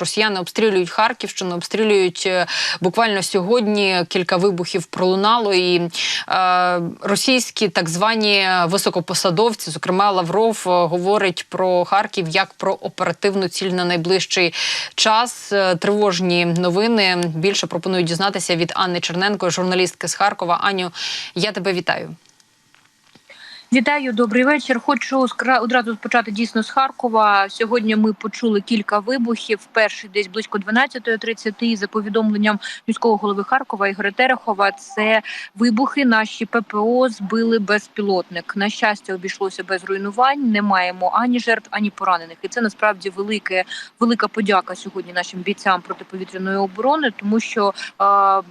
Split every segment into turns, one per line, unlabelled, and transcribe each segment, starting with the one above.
Росіяни обстрілюють Харківщину, обстрілюють е, буквально сьогодні. Кілька вибухів пролунало, і е, російські так звані високопосадовці, зокрема Лавров, е, говорить про Харків як про оперативну ціль на найближчий час. Е, Тривожні новини більше пропоную дізнатися від Анни Черненко, журналістки з Харкова. Аню, я тебе вітаю.
Вітаю, добрий вечір. Хочу одразу почати дійсно з Харкова. Сьогодні ми почули кілька вибухів. Перший десь близько 12.30, за повідомленням міського голови Харкова Ігоря Терехова. Це вибухи. Наші ППО збили безпілотник. На щастя, обійшлося без руйнувань. Не маємо ані жертв, ані поранених. І це насправді велике, велика подяка сьогодні нашим бійцям протиповітряної оборони, тому що е,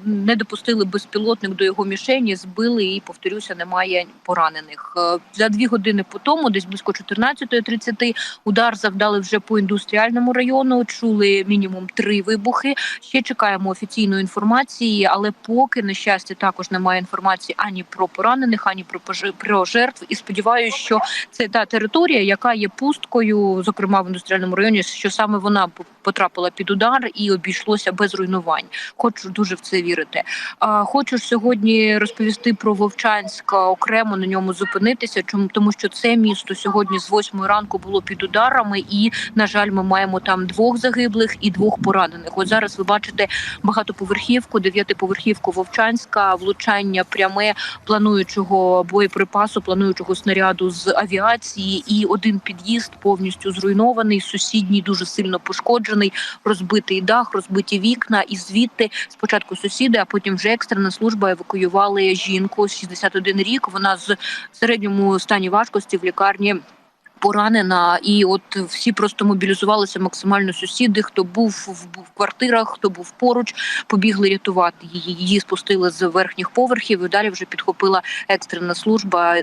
не допустили безпілотник до його мішені, збили і повторюся, немає поранених. За дві години по тому, десь близько 14.30, удар завдали вже по індустріальному району. Чули мінімум три вибухи. Ще чекаємо офіційної інформації, але поки на щастя також немає інформації ані про поранених, ані про про жертв. І сподіваюся, що це та територія, яка є пусткою, зокрема в індустріальному районі, що саме вона потрапила під удар і обійшлося без руйнувань. Хочу дуже в це вірити. Хочу сьогодні розповісти про Вовчанськ окремо на ньому зупинитися. Чому тому, що це місто сьогодні з 8 ранку було під ударами, і на жаль, ми маємо там двох загиблих і двох поранених. От зараз ви бачите багатоповерхівку, дев'ятиповерхівку Вовчанська, влучання пряме плануючого боєприпасу, плануючого снаряду з авіації, і один під'їзд повністю зруйнований. Сусідній дуже сильно пошкоджений, розбитий дах, розбиті вікна, і звідти спочатку сусіди, а потім вже екстрена служба евакуювали жінку 61 рік. Вона з в середньому стані важкості в лікарні. Поранена, і от всі просто мобілізувалися максимально сусіди. Хто був в, квартирах, хто був поруч, побігли рятувати її. Її спустили з верхніх поверхів. і Далі вже підхопила екстрена служба.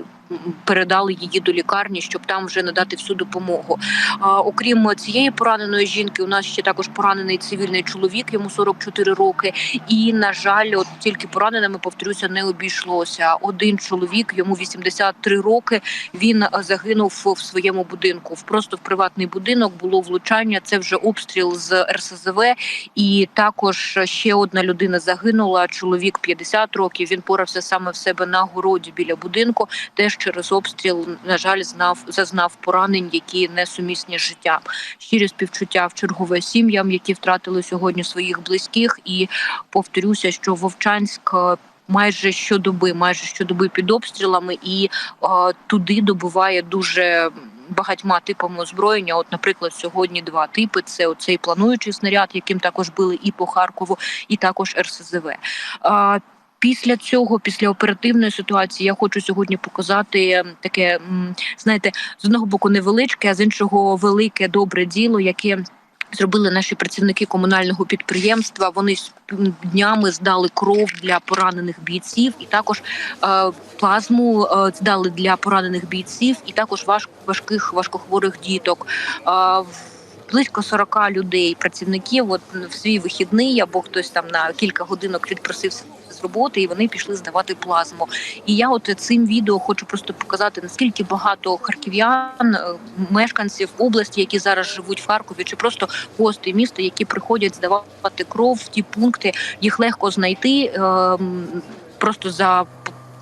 Передали її до лікарні, щоб там вже надати всю допомогу. А, окрім цієї пораненої жінки, у нас ще також поранений цивільний чоловік, йому 44 роки. І на жаль, от тільки пораненими повторюся, не обійшлося. Один чоловік, йому 83 роки. Він загинув в своєму будинку. Просто в приватний будинок було влучання. Це вже обстріл з РСЗВ. І також ще одна людина загинула. Чоловік 50 років. Він порався саме в себе на городі біля будинку. Теж через обстріл, на жаль, знав зазнав поранень, які несумісні з життям. Щирі співчуття в чергове сім'ям, які втратили сьогодні своїх близьких. І повторюся, що Вовчанськ. е, Майже щодоби, майже щодоби під обстрілами, і е, туди добуває дуже багатьма типами озброєння. От, наприклад, сьогодні два типи: це оцей плануючий снаряд, яким також били і по Харкову, і також РСЗВ. Е, Після цього, після оперативної ситуації, я хочу сьогодні показати таке, знаєте, з одного боку невеличке, а з іншого велике добре діло, яке зробили наші працівники комунального підприємства. Вони днями здали кров для поранених бійців, і також е, плазму е, здали для поранених бійців, і також важ, важких важкохворих діток. Е, Близько 40 людей, працівників, от в свій вихідний або хтось там на кілька годинок відпросився з роботи, і вони пішли здавати плазму. І я от цим відео хочу просто показати наскільки багато харків'ян, е, мешканців області, які зараз живуть в Харкові, чи просто гості міста, які приходять здавати кров в ті пункти. Їх легко знайти ем, просто за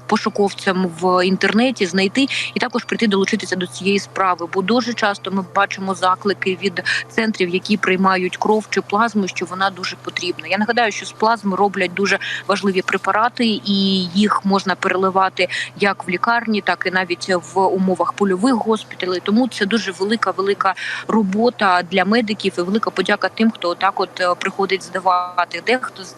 пошуковцям в інтернеті знайти і також прийти долучитися до цієї справи. Бо дуже часто ми бачимо заклики від центрів, які приймають кров чи плазму, що вона дуже потрібна. Я нагадаю, що з плазми роблять дуже важливі препарати, і їх можна переливати як в лікарні, так і навіть в умовах польових госпіталей. Тому це дуже велика, велика робота для медиків і велика подяка тим, хто отак от е, приходить здавати. Дехто з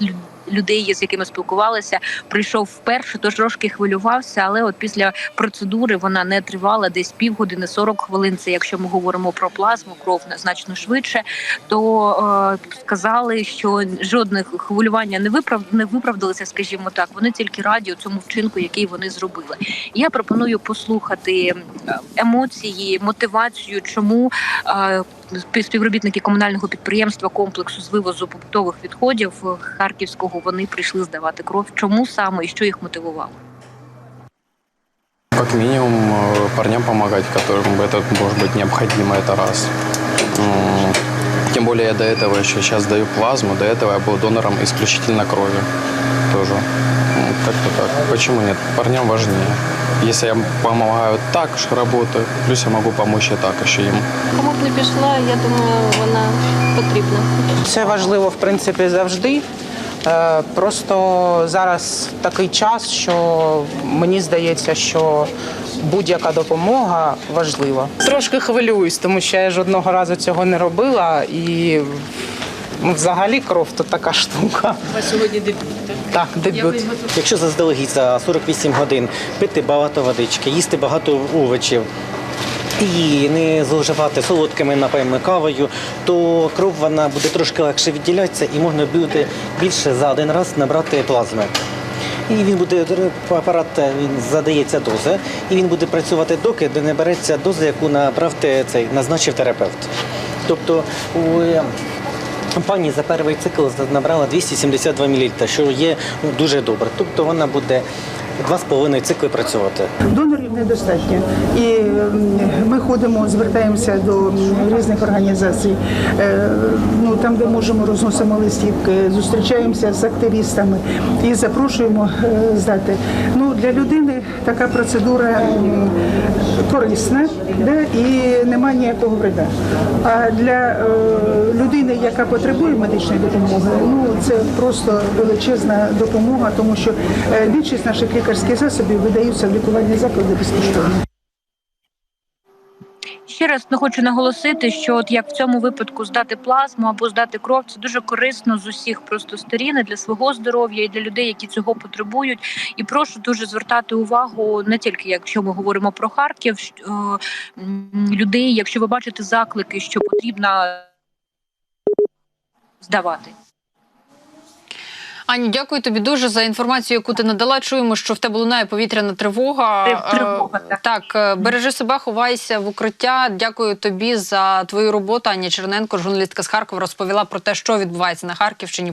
людей, з якими спілкувалися, прийшов вперше, тож трошки хвилювався, але от після процедури вона не тривала десь півгодини, 40 хвилин. Це якщо ми говоримо про плазму, кров значно швидше, то е, сказали, що жодних хвилювання не виправ не виправдалися, скажімо так. Вони тільки раді у цьому вчинку, який вони зробили. Я пропоную послухати е, емоції, мотивацію, чому е, співробітники комунального підприємства комплексу з вивозу побутових відходів е, харківського вони прийшли здавати кров. Чому саме і що їх мотивувало?
Как минимум э, парням помогать, которым это может быть необходимо, это раз. М, Тем более я до этого еще сейчас даю плазму, до этого я был донором исключительно крови тоже. Ну, Как-то так. Почему нет? Парням важнее. Если я помогаю так, что работаю, плюс я могу помочь и так еще им.
Кому б не пішла, я думаю, вона потрібна.
Це важливо в принципі завжди. Е, Просто зараз такий час, що мені здається, що будь-яка допомога важлива. Трошки хвилююсь, тому що я жодного разу цього не робила і ну, взагалі кров то така штука. А сьогодні дебют. Так, дебют.
Якщо заздалегідь за 48 годин пити багато водички, їсти багато овочів і не зловживати солодкими напоями кавою, то кров вона буде трошки легше відділятися і можна буде більше за один раз набрати плазми. І він буде апарат він задається доза, і він буде працювати доки де не береться доза, яку набрав цей назначив терапевт. Тобто у е, Пані за перший цикл набрала 272 мл, що є дуже добре. Тобто вона буде два з половиною цикли працювати.
Недостатньо. І ми ходимо, звертаємося до різних організацій. Е, Ну, там, де можемо, розносимо листівки, зустрічаємося з активістами і запрошуємо е, здати. Ну, для людини така процедура корисна да, і немає ніякого вреда. А для е, людини, яка потребує медичної допомоги, ну це просто величезна допомога, тому що е, більшість наших лікарських засобів видаються в лікувальні заклади безкоштовно.
Ще раз ну, хочу наголосити, що от як в цьому випадку здати плазму або здати кров, це дуже корисно з усіх просто сторін для свого здоров'я і для людей, які цього потребують. І прошу дуже звертати увагу не тільки якщо ми говоримо про Харків, е, людей, якщо ви бачите заклики, що потрібно здавати.
Аню, дякую тобі дуже за інформацію, яку ти надала. Чуємо, що в тебе лунає повітряна тривога.
Тривога,
Е,
так.
так, е, бережи себе, ховайся в укриття. Дякую тобі за твою роботу. Аня Черненко, журналістка з Харкова, розповіла про те, що відбувається на Харківщині.